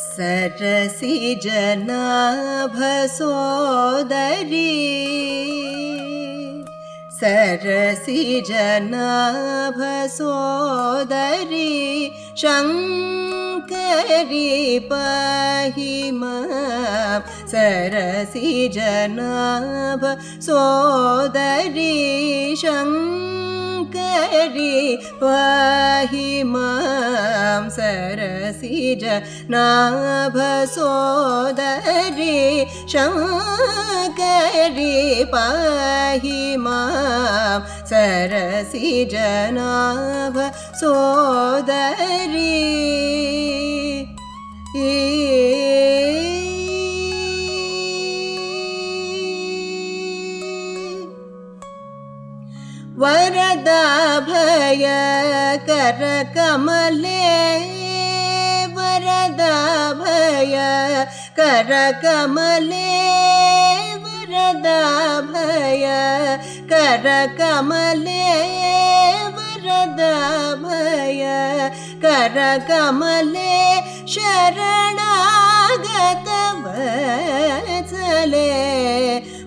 सरसि जनाभसोदरी सरसि जनाभसोदरी शङ्करी पाहि मां सरसि जनाभ सोदरी शङ्करी पाहि मां सरसिज नाभसोदरी शङ्करी पाहि मां सरसिज नाभ सोदरी वरदाभय कर कमले वरदाभय कर कमले वरदाभय कर कमले वरदाभय कर कमले शरणागत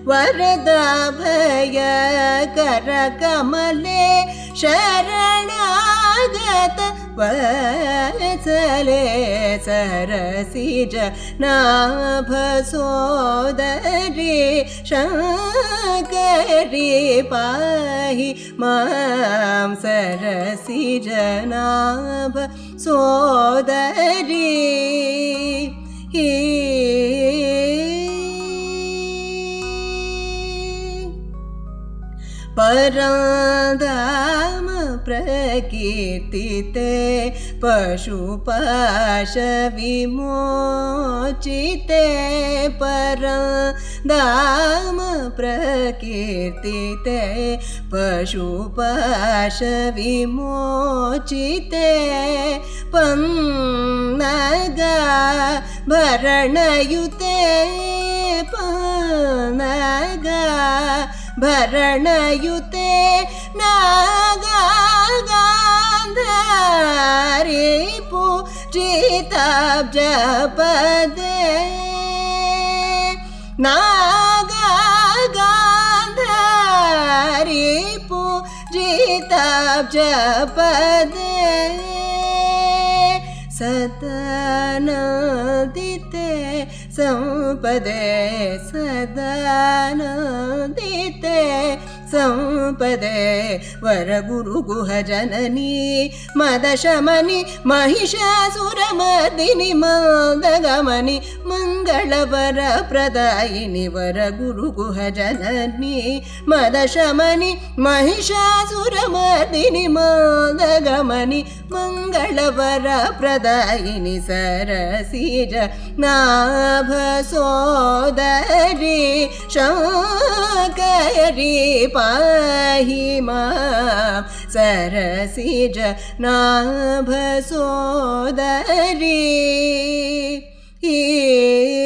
वरदा भय कर कमले शरणागत वत्सले सरसिज नाभसोदरी शङ्करी पाहि मां सरसिज नाभ सोदरी पराधाम प्रकीर्तिते पशुपाशविमोचिते पराधाम प्रकीर्तिते पशुपाशविमोचिते पन्नगा भरणयुते भरणयुते नागान्धारे पूजिताब्जपदे। नागान्धारे पूजिताब्जपदे। सदानदिते सम्पदे सदानदिते सम्पदे वरगुरुगुह जननी मदशमनि महिषासुरमर्दिनि मन्दगमनि मङ्गलवरप्रदायिनि वरगुरुगुह जननी मदशमनि महिषासुरमर्दिनि मन्दगमनि मङ्गलवरप्रदायिनि सरसिज नाभसोदरी शङ्करी पाहि मां सरसिज नाभसोदरी「